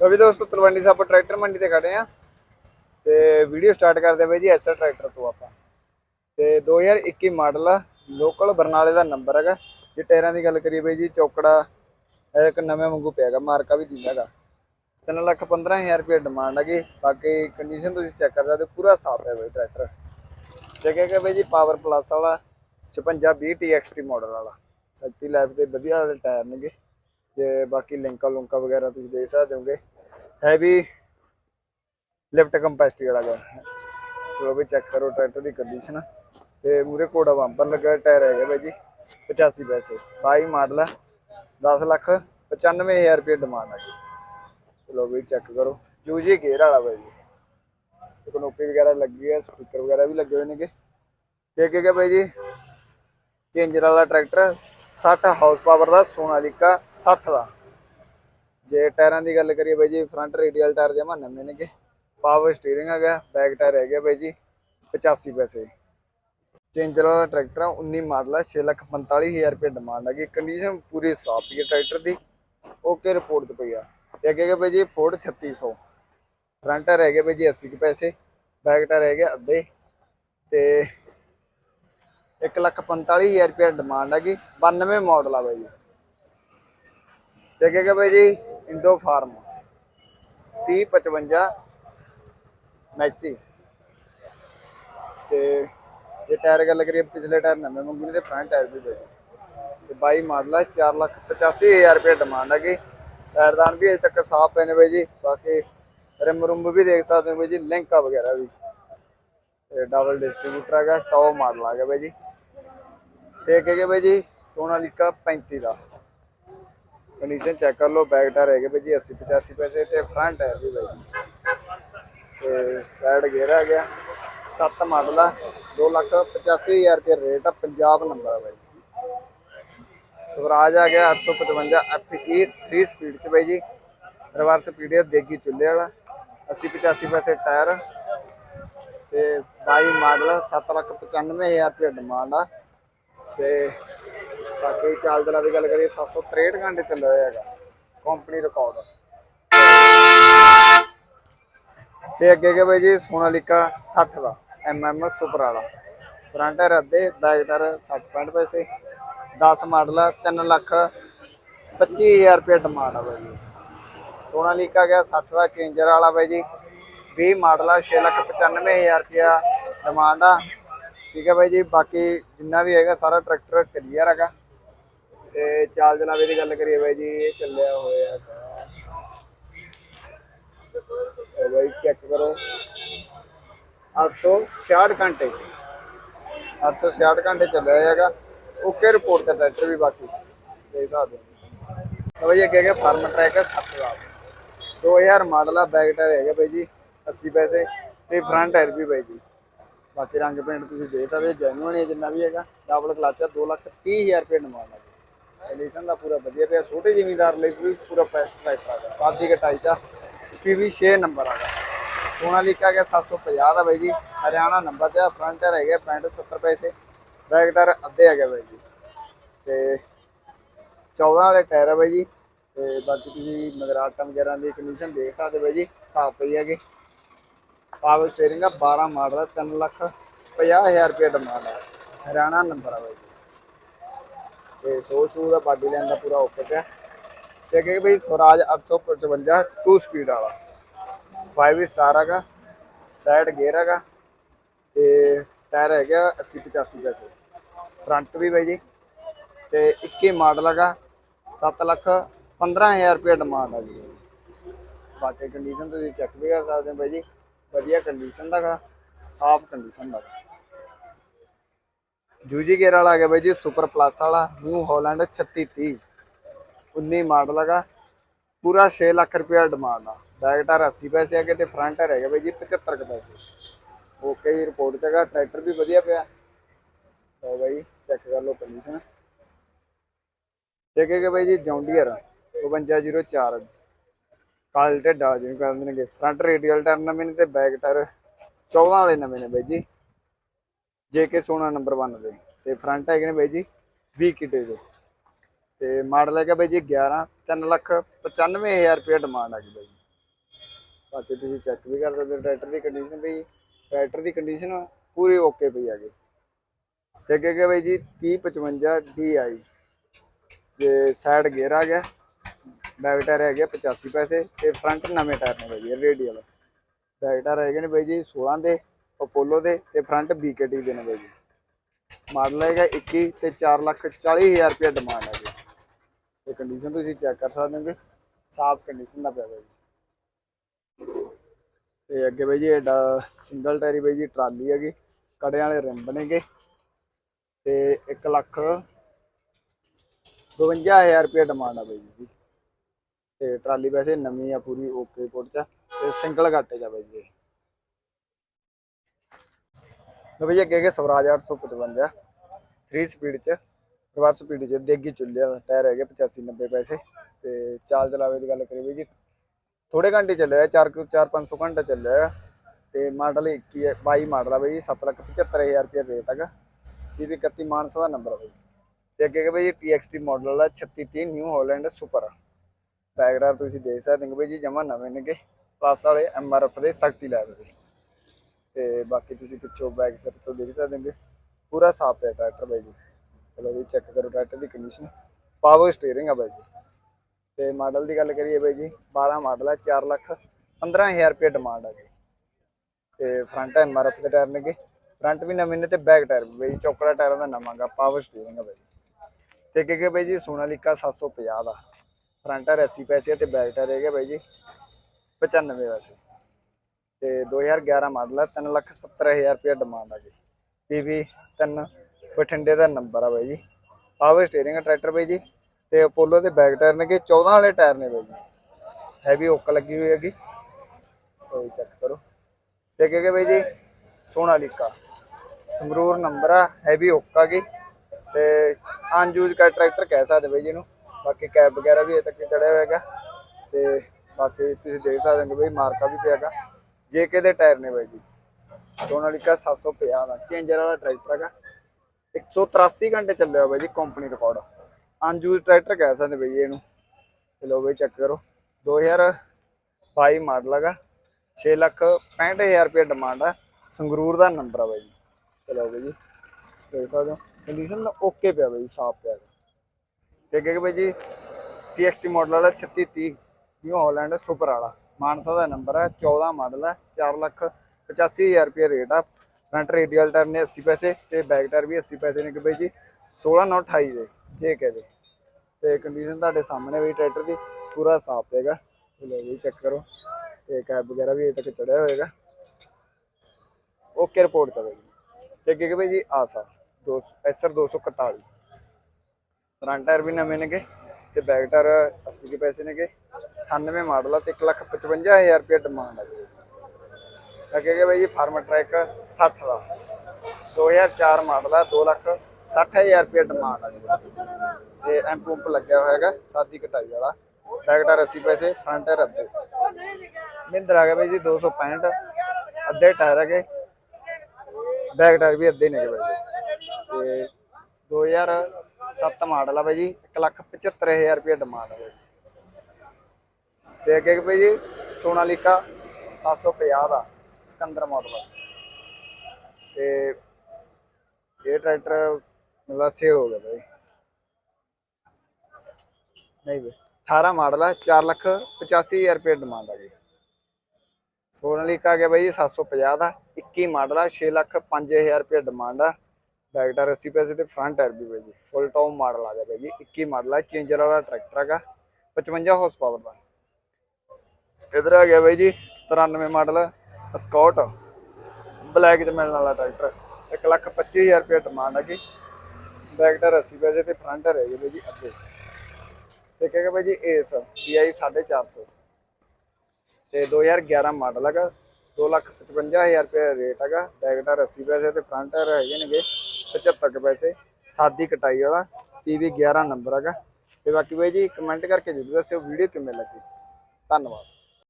ਲੋ ਵੀ ਦੋਸਤੋ ਤਲਵੰਡੀ ਸਾਬੋ ਟਰੈਕਟਰ ਮੰਡੀ ਤੇ ਖੜੇ ਆ। ਤੇ ਵੀਡੀਓ ਸਟਾਰਟ ਕਰਦੇ ਬਈ ਜੀ ਐਸਰ ਟਰੈਕਟਰ ਤੋਂ ਆਪਾਂ। ਤੇ 2021 ਮਾਡਲ ਆ ਲੋਕਲ ਬਰਨਾਲੇ ਦਾ ਨੰਬਰ ਹੈਗਾ। ਜੇ ਟਾਇਰਾਂ ਦੀ ਗੱਲ ਕਰੀਏ ਬਈ ਜੀ, ਚੌਕੜਾ ਇਹ ਇੱਕ ਨਵੇਂ ਵਾਂਗੂ ਪਿਆਗਾ ਮਾਰਕਾ ਵੀ ਦਿੰਦਾਗਾ 3 ਲੱਖ 15000 ਰੁਪਏ ਡਿਮਾਂਡ ਹੈਗੀ। ਬਾਕੀ ਕੰਡੀਸ਼ਨ ਤੁਸੀਂ ਚੈੱਕ ਕਰ ਸਕਦੇ ਹੋ, ਪੂਰਾ ਸਾਫ਼ ਹੈ ਬਈ ਟਰੈਕਟਰ। ਤੇ ਕਿ ਬਈ ਜੀ ਪਾਵਰ ਪਲੱਸ ਵਾਲਾ 56 20 TXT ਮਾਡਲ ਵਾਲਾ। ਸੈਕਟੀ ਲਾਈਫ ਦੇ ਵਧੀਆ ਵਾਲੇ ਟਾਇਰ ਨੇਗੇ। ਤੇ ਬਾਕੀ ਲਿੰਕਾਂ ਲੁੰਕਾ ਵਗੈਰਾ ਤੁਸੀਂ ਦੇਖ ਸਕਦੇ ਹੋਗੇ। ਹੈਵੀ ਲਿਫਟ ਕੰਪੈਸਿਟੀ ਵਾਲਾ ਗਾ। ਚਲੋ ਵੀ ਚੈੱਕ ਕਰੋ, ਟਰੈਕਟਰ ਦੀ ਕੰਡੀਸ਼ਨ ਤੇ ਮੂਰੇ ਕੋੜਾ ਬੰਪਰ ਲੱਗਾ ਟਾਇਰ ਹੈਗਾ ਬਾਈ ਜੀ 85 ਪੈਸੇ। 22 ਮਾਡਲ ਹੈ 10 ਲੱਖ 95000 ਰੁਪਏ ਡਿਮਾਂਡ ਹੈ ਜੀ। ਚਲੋ ਵੀ ਚੈੱਕ ਕਰੋ। ਜੂਜੀ ਗੇਅਰ ਵਾਲਾ ਬਾਈ ਜੀ। ਕਨੋਪੀ ਵਗੈਰਾ ਲੱਗੀ ਹੈ ਸਪੀਕਰ ਵਗੈਰਾ ਵੀ ਲੱਗੇ ਹੋਏ ਨੇਗੇ। ਤੇ ਅੱਗੇ ਕਿ ਬਾਈ ਜੀ ਚੇਂਜਰ ਵਾਲਾ ਟਰੈਕਟਰ 60 ਹਾਊਸ ਪਾਵਰ ਦਾ, ਸੋਨਾਲੀਕਾ 60 ਦਾ। ਜੇ ਟਾਇਰਾਂ ਦੀ ਗੱਲ ਕਰੀਏ ਬਾਈ ਜੀ ਫਰੰਟ ਰੇਡੀਅਲ ਟਾਇਰ ਜਮਾ ਨਵੇਂ ਨੇਗੇ। ਪਾਵਰ ਸਟੀਅਰਿੰਗ ਹੈਗਾ ਬੈਕ ਟਾਇਰ ਹੈਗੇ ਬਾਈ ਜੀ 85 ਪੈਸੇ। ਚੇਂਜਰ ਵਾਲਾ ਟਰੈਕਟਰ ਆ 19 ਮਾਡਲ ਆ 645000 ਰੁਪਏ ਡਿਮਾਂਡ ਹੈਗੀ। ਕੰਡੀਸ਼ਨ ਪੂਰੀ ਸਾਫ਼ ਹੈ ਟਰੈਕਟਰ ਦੀ। ਓਕੇ ਰਿਪੋਰਟ ਤੇ ਪਈ ਆ। ਤੇ ਅੱਗੇ ਹੈਗੇ ਬਾਈ ਜੀ ਫੋਰਡ 3600 ਫਰੰਟ ਟਾਇਰ ਹੈਗੇ ਬਾਈ ਜੀ 80 ਕੁ ਪੈਸੇ। ਬੈਕ ਟਾਇਰ ਹੈਗੇ ਅੱਧੇ। ਤੇ 145000 ਰੁਪਏ ਡਿਮਾਂਡ ਹੈਗੀ। 92 ਮਾਡਲ ਆ ਬਾਈ ਜੀ। ਤੇ ਅੱਗੇ ਹੈਗੇ ਬਾਈ ਜੀ ਇੰਡੋ ਫਾਰਮ 3055 ਮੈਸੀ। ਤੇ ਜੇ ਟਾਇਰ ਗੱਲ ਕਰੀਏ, ਪਿਛਲੇ ਟਾਇਰ ਨਵੇਂ ਮੰਗੂ ਨੇ ਤੇ ਫਰੰਟ ਟਾਇਰ ਵੀ ਬਾਈ ਤੇ 22 ਮਾਡਲ ਆ 485000 ਰੁਪਏ ਡਿਮਾਂਡ ਹੈਗੀ। ਟਾਇਰਦਾਨ ਵੀ ਅਜੇ ਤੱਕ ਸਾਫ਼ ਪਏ ਨੇ ਬਾਈ ਜੀ। ਬਾਕੀ ਰਿਮ ਰੁਮ ਵੀ ਦੇਖ ਸਕਦੇ ਹੋ ਬਾਈ ਜੀ, ਲਿੰਕਾ ਵਗੈਰਾ ਵੀ। ਤੇ ਡਬਲ ਡਿਸਟ੍ਰੀਬਿਊਟਰ ਹੈਗਾ ਟੌਪ ਮਾਡਲ ਆ ਗਿਆ ਬਾਈ ਜੀ। ਤੇ ਅੱਗੇ ਹੈਗੇ ਬਾਈ ਜੀ, ਸੋਨਾਲੀਕਾ 35 ਦਾ। ਕੰਡੀਸ਼ਨ ਚੈੱਕ ਕਰ ਲਓ ਬੈਕ ਟਾਇਰ ਹੈਗੇ ਬਾਈ ਜੀ 80 85 ਪੈਸੇ ਤੇ ਫਰੰਟ ਟਾਇਰ ਵੀ ਬਾਈ ਜੀ। ਤੇ ਸਾਈਡ ਗੇਅਰ ਆ ਗਿਆ 7 ਮਾਡਲ ਆ 285000 ਰੁਪਏ ਰੇਟ ਆ, ਪੰਜਾਬ ਨੰਬਰ ਆ ਬਾਈ ਸਵਰਾਜ ਆ ਗਿਆ 855 FE 3 ਸਪੀਡ ਚ ਬਾਈ ਜੀ। ਰਿਵਰਸ ਪੀਡੀਐਫ ਦੇਗੀ ਚੁੱਲੇ ਵਾਲਾ 80 85 ਪੈਸੇ ਟਾਇਰ ਤੇ 22 ਮਾਡਲ 795000 ਰੁਪਏ ਡਿਮਾਂਡ ਆ। ਤੇ ਬਾਕੀ ਚਾਲ ਚਲਾ ਦੀ ਗੱਲ ਕਰੀਏ 763 ਘੰਟੇ ਚੱਲਿਆ ਹੋਇਆ ਹੈਗਾ ਕੰਪਨੀ ਰਿਕਾਰਡ ਤੇ ਅੱਗੇ ਕੇ ਬਾਈ ਜੀ, ਸੋਨਾਲੀਕਾ 60 ਦਾ ਐਮਐਮ ਸੁਪਰ ਵਾਲਾ। ਫਰੰਟ ਟਾਇਰ ਅੱਧੇ ਬੈਕ ਟਾਇਰ 60 65 ਪੈਸੇ। 10 ਮਾਡਲ ਆ 3 ਲੱਖ 25000 ਰੁਪਏ ਡਿਮਾਂਡ ਆ ਬਾਈ ਜੀ। ਸੋਨਾਲੀਕਾ ਗਿਆ 60 ਦਾ, ਚੇਂਜਰ ਵਾਲਾ ਬਾਈ ਜੀ। 20 ਮਾਡਲ ਆ 6 ਲੱਖ 95000 ਰੁਪਿਆ ਡਿਮਾਂਡ ਆ। ਠੀਕ ਹੈ ਬਾਈ ਜੀ, ਬਾਕੀ ਜਿੰਨਾ ਵੀ ਹੈਗਾ ਸਾਰਾ ਟਰੈਕਟਰ ਕਲੀਅਰ ਹੈਗਾ। ਤੇ ਚਾਲ ਜਨਾਵੇ ਦੀ ਗੱਲ ਕਰੀਏ ਬਾਈ ਜੀ, ਇਹ ਚੱਲਿਆ ਹੋਇਆ ਹੈਗਾ। ਇਹ ਬਾਈ ਚੈੱਕ ਕਰੋ। 866 ਘੰਟੇ। 866 ਘੰਟੇ ਚੱਲਿਆ ਹੈਗਾ। ਓਕੇ ਰਿਪੋਰਟ ਕਰ ਟਰੈਕਟਰ ਵੀ ਬਾਕੀ। ਦੇ ਹਿਸਾਬ ਦੇ। ਤਾਂ ਬਾਈ ਅੱਗੇ ਹੈਗਾ ਫਾਰਮ ਟਰੈਕ ਹੈ 7 ਦਾ 2000 ਮਾਡਲ ਆ ਬੈਕ ਟਾਇਰ ਹੈਗਾ ਬਾਈ ਜੀ 80 ਪੈਸੇ ਤੇ ਫਰੰਟ ਟਾਇਰ ਵੀ ਬਾਈ ਜੀ। ਬਾਕੀ ਰੰਗ ਪੇਂਟ ਤੁਸੀਂ ਦੇਖ ਸਕਦੇ ਜੈਨੂਅਨ ਹੈ ਜਿੰਨਾ ਵੀ ਹੈਗਾ। ਡਬਲ ਕਲਚ ਆ 2 ਲੱਖ 30000 ਰੁਪਏ ਡਿਮਾਂਡ ਹੈ ਕੰਡੀਸ਼ਨ ਦਾ ਪੂਰਾ ਵਧੀਆ ਪਿਆ, ਛੋਟੇ ਜ਼ਿਮੀਂਦਾਰ ਲਈ ਵੀ ਪੂਰਾ ਬੈਸਟ ਆ ਗਿਆ। ਸਾਦੀ ਕਟਾਈ ਦਾ ਪੀਵੀ 6 ਨੰਬਰ ਆ ਗਿਆ। ਹੈਗਾ ਸੋਨਾਲੀਕਾ ਗਿਆ 750 ਦਾ ਬਾਈ ਜੀ। ਹਰਿਆਣਾ ਨੰਬਰ ਤੇ ਫਰੰਟ ਟਾਇਰ ਹੈਗਾ 65 70 ਪੈਸੇ। ਬੈਕ ਟਾਇਰ ਅੱਧੇ ਹੈਗੇ ਬਾਈ ਜੀ। ਤੇ 14 ਵਾਲੇ ਟਾਇਰ ਆ ਬਾਈ ਜੀ। ਤੇ ਬਾਕੀ ਤੁਸੀਂ ਮਗਰਾਟਾਂ ਵਗੈਰਾ ਦੀ ਕੰਡੀਸ਼ਨ ਦੇਖ ਸਕਦੇ ਬਾਈ ਜੀ ਸਾਫ਼ ਪਈ ਹੈਗੀ। ਪਾਵਰ ਸਟੀਅਰਿੰਗ ਆ 12 ਮਾਡਲ 3 ਲੱਖ 50000 ਰੁਪਏ ਡਿਮਾਂਡ ਆ। ਹਰਿਆਣਾ ਨੰਬਰ ਆ ਬਾਈ ਜੀ। ਤੇ ਸੋ ਸ਼ੂ ਦਾ ਬਾਡੀ ਲਾਈਨ ਦਾ ਪੂਰਾ ਓਕੇ ਹੈ। ਤੇ ਅੱਗੇ ਬਈ ਸਵਰਾਜ 855 2 ਸਪੀਡ ਵਾਲਾ। 5 ਸਟਾਰ ਹੈਗਾ ਸਾਈਡ ਗੇਅਰ ਹੈਗਾ, ਤੇ ਟਾਇਰ ਹੈਗਾ 80 85 ਪੈਸੇ। ਫਰੰਟ ਵੀ ਬਾਈ ਜੀ, ਤੇ 21 ਮਾਡਲ ਹੈਗਾ 7 ਲੱਖ 15000 ਰੁਪਏ ਡਿਮਾਂਡ ਹੈ ਜੀ। ਬਾਕੀ ਕੰਡੀਸ਼ਨ ਤੁਸੀਂ ਚੈੱਕ ਵੀ ਕਰ ਸਕਦੇ ਹੋ ਬਾਈ ਜੀ। ਵਧੀਆ ਕੰਡੀਸ਼ਨ ਦਾ ਗਾ ਸਾਫ਼ ਕੰਡੀਸ਼ਨ ਦਾ ਗਾ। ਜੂਜੀ ਗੇਅਰ ਵਾਲਾ ਆ ਗਿਆ ਬਾਈ ਜੀ ਸੁਪਰ ਪਲੱਸ ਵਾਲਾ ਨਿਊ ਹਾਲੈਂਡ 3630 19 ਮਾਡਲ ਹੈਗਾ। ਪੂਰਾ 6 ਲੱਖ ਰੁਪਏ ਡਿਮਾਂਡ ਆ। ਬੈਕ ਟਾਇਰ 80 ਪੈਸੇ ਹੈਗੇ ਤੇ ਫਰੰਟ ਟਾਇਰ ਹੈਗਾ ਬਾਈ ਜੀ 75 ਕੁ ਪੈਸੇ। ਓਕੇ ਜੀ ਰਿਪੋਰਟ ਤੇ ਹੈਗਾ ਟਰੈਕਟਰ ਵੀ ਵਧੀਆ ਪਿਆ। ਲਓ ਬਾਈ ਚੈੱਕ ਕਰ ਲਓ ਕੰਡੀਸ਼ਨ ਤੇ ਕਿ ਬਾਈ ਜੀ ਜੌਂਡੀਅਰ 5204 ਕਾਲ ਢੇਡਾ ਜਿਹਨੂੰ ਕਹਿੰਦੇ ਨੇਗੇ। ਫਰੰਟ ਰੇਡੀਅਲ ਟਾਇਰ ਨਵੇਂ ਨੇ ਤੇ ਬੈਕ ਟਾਇਰ 14 ਵਾਲੇ ਨਵੇਂ ਨੇ ਬਾਈ ਜੀ। ਜੇ ਕੇ ਸੋਨਾ ਨੰਬਰ 1 ਦੇ। ਤੇ ਫਰੰਟ ਹੈਗੇ ਨੇ ਬਾਈ ਜੀ 20 ਕਿਟੇ ਦੇ। ਤੇ ਮਾਡਲ ਹੈਗਾ ਬਾਈ ਜੀ 11 3 ਲੱਖ 95000 ਰੁਪਏ ਡਿਮਾਂਡ ਹੈਗੀ ਬਾਈ ਜੀ। ਬਾਕੀ ਤੁਸੀਂ ਚੈੱਕ ਵੀ ਕਰ ਸਕਦੇ ਹੋ ਟਰੈਕਟਰ ਦੀ ਕੰਡੀਸ਼ਨ ਬਈ ਟਰੈਕਟਰ ਦੀ ਕੰਡੀਸ਼ਨ ਪੂਰੀ ਓਕੇ ਪਈ ਹੈਗੀ। ਤੇ ਅੱਗੇ ਅੱਗੇ ਬਈ ਜੀ 3055 DI ਤੇ ਸਾਈਡ ਗੇਅਰ ਆ ਗਿਆ ਬੈਕ ਟਾਇਰ ਹੈਗੇ 85 ਪੈਸੇ, ਤੇ ਫਰੰਟ ਨਵੇਂ ਟਾਇਰ ਨੇ ਬਈ ਜੀ, ਰੇਡੀਅਲ। ਬੈਕ ਟਾਇਰ ਹੈਗੇ ਨੇ ਬਾਈ ਜੀ 16 ਦੇ। ਅਪੋਲੋ ਦੇ ਤੇ ਫਰੰਟ BKT ਦੇ ਨੇ ਬਾਈ ਜੀ। ਮਾਡਲ ਹੈਗਾ 21 ਤੇ 4 ਲੱਖ 40 ਹਜ਼ਾਰ ਰੁਪਏ ਡਿਮਾਂਡ ਹੈ ਜੀ। ਤੇ ਕੰਡੀਸ਼ਨ ਤੁਸੀਂ ਚੈੱਕ ਕਰ ਸਕਦੇ ਹੋ ਸਾਫ਼ ਕੰਡੀਸ਼ਨ ਦਾ ਪਿਆ ਬਈ ਜੀ। ਤੇ ਅੱਗੇ ਬਾਈ ਜੀ ਇਹਦਾ ਸਿੰਗਲ ਟਾਇਰੀ ਬਾਈ ਜੀ ਟਰਾਲੀ ਹੈਗੀ, ਕੜਿਆਂ ਵਾਲੇ ਰਿਮ ਬਣੇਗੇ ਤੇ 1 ਲੱਖ 52000 ਰੁਪਏ ਡਿਮਾਂਡ ਆ ਬਈ ਜੀ। ਤੇ ਟਰਾਲੀ ਵੈਸੇ ਨਵੀਂ ਆ, ਪੂਰੀ ਓਕੇ ਕੋਟ ਚ ਤੇ ਸਿੰਗਲ ਘਾਟੇ ਚ ਆ ਬਈ ਜੀ ਲੋ ਬਈ ਅੱਗੇ ਅੱਗੇ ਸਵਰਾਜ 855 3 ਸਪੀਡ ਚ ਰਿਵਰਸ ਸਪੀਡ ਚ ਦੇਗੀ ਚੁੱਲੇ ਟਾਇਰ ਹੈਗੇ 85 90 ਪੈਸੇ, ਤੇ ਚਾਲ ਚਲਾਵੇ ਦੀ ਗੱਲ ਕਰੀਏ ਬਈ ਜੀ ਥੋੜੇ ਘੰਟੇ ਚੱਲਿਆ 4 4 500 ਘੰਟਾ ਚੱਲਿਆ ਆ ਤੇ ਮਾਡਲ 21 ਹੈ 22 ਮਾਡਲ ਆ ਬਈ 7 ਲੱਖ 75000 ਰੁਪਏ ਰੇਟ ਹੈਗਾ ਵੀ 31 ਮਾਨਸਾ ਦਾ ਨੰਬਰ ਆ ਬਈ ਤੇ ਅੱਗੇ ਅੱਗੇ ਬਈ TXT ਮਾਡਲ ਆ 3630 ਨਿਊ ਹਾਲੈਂਡ ਸੁਪਰ ਬੈਕਗ੍ਰਾਉਂਡ ਤੁਸੀਂ ਦੇਖ ਸਕਦੇ ਹੋ ਬਈ ਜੀ, ਜਮਾ ਨਵੇਂ ਨੇਗੇ ਪਲੱਸ ਵਾਲੇ ਐਮਆਰਐਫ ਦੇ ਸਖਤੀ ਲੈ ਦੇ ਤੇ ਬਾਕੀ ਤੁਸੀਂ ਪਿੱਛੋਂ ਬੈਕ ਸਾਈਡ ਤੋਂ ਦੇਖ ਸਕਦੇ ਹੋ ਪੂਰਾ ਸਾਫ਼ ਹੈ ਟਰੈਕਟਰ ਬਾਈ ਜੀ। ਚਲੋ ਵੀ ਚੈੱਕ ਕਰੋ ਟਰੈਕਟਰ ਦੀ ਕੰਡੀਸ਼ਨ ਪਾਵਰ ਸਟੀਅਰਿੰਗ ਆ ਬਾਈ ਜੀ। ਤੇ ਮਾਡਲ ਦੀ ਗੱਲ ਕਰੀਏ ਬਾਈ ਜੀ 12 ਮਾਡਲ ਆ 4 ਲੱਖ 15000 ਰੁਪਏ ਡਿਮਾਂਡ ਹੈ ਜੀ। ਤੇ ਫਰੰਟ ਐਮਆਰਐਫ ਦੇ ਟਾਇਰ ਨੇਗੇ। ਫਰੰਟ ਵੀ ਨਵੇਂ ਨੇ ਤੇ ਬੈਕ ਟਾਇਰ ਵੀ। ਬਾਈ ਚੌਕੜਾ ਟਾਇਰਾਂ ਦਾ ਨਵਾਂਗਾ ਪਾਵਰ ਸਟੀਅਰਿੰਗ ਆ ਬਾਈ ਜੀ। ਤੇ ਅੱਗੇ ਅੱਗੇ ਬਾਈ ਜੀ, ਸੋਨਾਲੀਕਾ 750 ਦਾ। ਫਰੰਟ ਟਾਇਰ 80 ਪੈਸੇ ਤੇ ਬੈਕ ਟਾਇਰ ਹੈਗੇ ਬਾਈ ਜੀ 95 ਪੈਸੇ ਤੇ 2011 ਮਾਡਲ ਹੈ 370000 ਰੁਪਏ ਡਿਮਾਂਡ ਆ ਜੀ। ਪੀਵੀ 3 ਬਠਿੰਡੇ ਦਾ ਨੰਬਰ ਆ ਬਾਈ ਜੀ। ਪਾਵਰ ਸਟੀਅਰਿੰਗ ਆ ਟਰੈਕਟਰ ਬਾਈ ਜੀ ਤੇ ਅਪੋਲੋ ਦੇ ਬੈਕ ਟਾਇਰ ਨੇਗੇ 14 ਵਾਲੇ ਟਾਇਰ ਨੇ ਬਾਈ ਜੀ। ਹੈਵੀ ਓਕ ਲੱਗੀ ਹੋਈ ਹੈਗੀ। ਉਹ ਚੈੱਕ ਕਰੋ। ਤੇ ਅੱਗੇ ਅੱਗੇ ਬਾਈ ਜੀ ਸੋਨਾ ਸੋਨਾਲੀਕਾ ਸੰਗਰੂਰ ਨੰਬਰ ਆ ਹੈਵੀ ਓਕ ਆ ਗਈ। ਤੇ ਅਨਯੂਜ਼ ਕਾ ਟਰੈਕਟਰ ਕਹਿ ਸਕਦੇ ਬਾਈ ਜੀ ਇਹਨੂੰ। ਬਾਕੀ ਕੈਬ ਵਗੈਰਾ ਵੀ ਇਹ ਤੱਕ ਚੜਿਆ ਹੋਇਆ ਹੈਗਾ। ਤੇ ਬਾਕੀ ਤੁਸੀਂ ਦੇਖ ਸਕਦੇ ਹੋ ਬਈ ਮਾਰਕਾ ਵੀ ਪਿਆ ਜੇਕੇ ਦੇ ਟਾਇਰ ਨੇ ਬਾਈ ਜੀ? ਸੋਨਾਲੀਕਾ 750 ਦਾ, ਚੇਂਜਰ ਵਾਲਾ ਟਰੈਕਟਰ ਹੈਗਾ। 183 ਘੰਟੇ ਚੱਲਿਆ ਬਾਈ ਜੀ ਕੰਪਨੀ ਰਿਕਾਰਡ ਅਨਯੂਜ਼ ਟਰੈਕਟਰ ਕਹਿ ਸਕਦੇ ਬਾਈ ਜੀ ਇਹਨੂੰ। ਚਲੋ ਬਈ ਚੈੱਕ ਕਰੋ। 2022 ਮਾਡਲ ਹੈਗਾ। 6 ਲੱਖ 65000 ਰੁਪਏ ਡਿਮਾਂਡ ਆ। ਸੰਗਰੂਰ ਦਾ ਨੰਬਰ ਆ ਬਾਈ ਜੀ। ਚਲੋ ਬਾਈ ਜੀ, ਦੇਖ ਸਕਦੇ ਹੋ। ਕੰਡੀਸ਼ਨ ਦਾ ਓਕੇ ਪਿਆ ਬਾਈ ਸਾਫ਼ ਪਿਆ ਤੇ ਅੱਗੇ ਬਾਈ ਜੀ TXT ਮਾਡਲ ਵਾਲਾ 3630 ਨਿਊ ਹਾਲੈਂਡ ਸੁਪਰ ਵਾਲਾ। ਮਾਨਸਾ ਦਾ ਨੰਬਰ ਹੈ 14 ਮਾਡਲ ਹੈ 4 ਲੱਖ 85000 ਰੁਪਏ ਰੇਟ ਆ। ਫਰੰਟ ਰੇਡੀਅਲ ਟਾਇਰ ਨੇ 80 ਪੈਸੇ ਤੇ ਬੈਕ ਟਾਇਰ ਵੀ 80 ਪੈਸੇ ਨੇ ਕਿ ਬਾਈ ਜੀ 16 9 28 ਦੇ, ਜੇ ਕਹਦੇ ਤੇ ਕੰਡੀਸ਼ਨ ਤੁਹਾਡੇ ਸਾਹਮਣੇ ਵੀ ਟਰੈਕਟਰ ਦੀ, ਪੂਰਾ ਸਾਫ਼ ਹੈਗਾ। ਲੋ ਵੀ ਚੈੱਕ ਕਰੋ। ਤੇ ਕੈਬ ਵਗੈਰਾ ਵੀ ਇਹ ਤੱਕ ਚੜਿਆ ਹੋਏਗਾ। ਓਕੇ ਰਿਪੋਰਟ ਕਰੇਗੀ ਜੀ। ਤੇ ਅੱਗੇ ਕਿ ਬਾਈ ਜੀ, ਆਸਾ 2 ਐਸਰ 241 ਫਰੰਟ ਟਾਇਰ ਵੀ ਨਵੇਂ ਨੇਗੇ, ਤੇ ਬੈਕ ਟਾਇਰ 80 ਕੇ ਪੈਸੇ ਨੇਗੇ। 98 ਮਾਡਲ ਆ ਤੇ 155000 ਰੁਪਏ ਡਿਮਾਂਡ ਆ ਜੀ। ਅੱਗੇ ਬਾਈ ਜੀ ਫਾਰਮਰ ਟਰੈਕ 60 ਦਾ। 2004 ਮਾਡਲ ਆ 2 ਲੱਖ 60000 ਰੁਪਏ ਡਿਮਾਂਡ ਆ ਜੀ। ਤੇ ਐਮ ਪੰਪ ਲੱਗਿਆ ਹੋਇਆ ਹੈਗਾ, ਸਾਦੀ ਕਟਾਈ ਵਾਲਾ। ਬੈਕ ਟਾਇਰ 80 ਪੈਸੇ ਫਰੰਟ ਟਾਇਰ ਅੱਧੇ। ਮਹਿੰਦਰ ਹੈਗਾ ਬਾਈ ਜੀ 265 ਅੱਧੇ ਟਾਇਰ ਹੈਗੇ। ਬੈਕ ਟਾਇਰ ਵੀ ਅੱਧੇ ਨੇ ਬਾਈ ਜੀ। ਤੇ 2007 ਮਾਡਲ ਆ ਬਾਈ ਜੀ 175000 ਰੁਪਏ ਡਿਮਾਂਡ ਆ ਬਾਈ। ਤੇ ਅੱਗੇ ਬਾਈ ਜੀ, ਸੋਨਾਲੀਕਾ 750 ਦਾ, ਸਿਕੰਦਰ ਮਾਡਲ ਆ ਤੇ ਇਹ ਟਰੈਕਟਰ ਮਤਲਬ ਸੇਲ ਹੋ ਗਿਆ ਬਾਈ ਨਹੀਂ ਬਈ 18 ਮਾਡਲ ਆ 4 ਲੱਖ 85000 ਰੁਪਏ ਡਿਮਾਂਡ ਆ ਜੀ। ਸੋਨਾਲੀਕਾ ਆ ਗਿਆ ਬਾਈ ਜੀ 750 ਦਾ 21 ਮਾਡਲ ਆ 6 ਲੱਖ 5000 ਰੁਪਏ ਡਿਮਾਂਡ ਆ। ਬੈਕ ਟਾਇਰ 80 ਪੈਸੇ ਤੇ ਫਰੰਟ ਟਾਇਰ ਵੀ ਬਾਈ ਜੀ ਫੁੱਲ ਟੌਪ ਮਾਡਲ ਆ ਗਿਆ ਬਾਈ ਜੀ 21 ਮਾਡਲ ਆ, ਚੇਂਜਰ ਵਾਲਾ ਟਰੈਕਟਰ ਹੈਗਾ 55 ਹਾਰਸ ਪਾਵਰ ਦਾ। ਇਧਰ ਆ ਗਿਆ ਬਾਈ ਜੀ 93 ਮਾਡਲ ਸਕਾਟ ਬਲੈਕ ਚ ਮਿਲਣ ਵਾਲਾ ਟਰੈਕਟਰ 1 ਲੱਖ 25000 ਰੁਪਏ ਡਿਮਾਂਡ ਹੈਗੀ ਬੈਕ ਟਾਇਰ 80 ਪੈਸੇ ਤੇ ਫਰੰਟ ਟਾਇਰ ਹੈਗੇ ਬਾਈ ਜੀ ਅੱਧੇ ਤੇ ਕਹੇਗਾ ਬਾਈ ਜੀ ਏਸ DI 450 ਤੇ 2011 ਮਾਡਲ ਹੈਗਾ 255000 ਰੁਪਏ ਰੇਟ ਹੈਗਾ ਬੈਕ ਟਾਇਰ 80 ਪੈਸੇ ਤੇ ਫਰੰਟ ਟਾਇਰ ਹੈਗੇ ਨੇਗੇ 75 ਕੁ ਪੈਸੇ ਸਾਦੀ ਕਟਾਈ ਵਾਲਾ PV 11 ਨੰਬਰ ਹੈਗਾ ਤੇ ਬਾਕੀ ਬਾਈ ਜੀ ਕਮੈਂਟ ਕਰਕੇ ਜ਼ਰੂਰ ਦੱਸਿਓ ਵੀਡੀਓ ਕਿਵੇਂ ਲੱਗੀ ਧੰਨਵਾਦ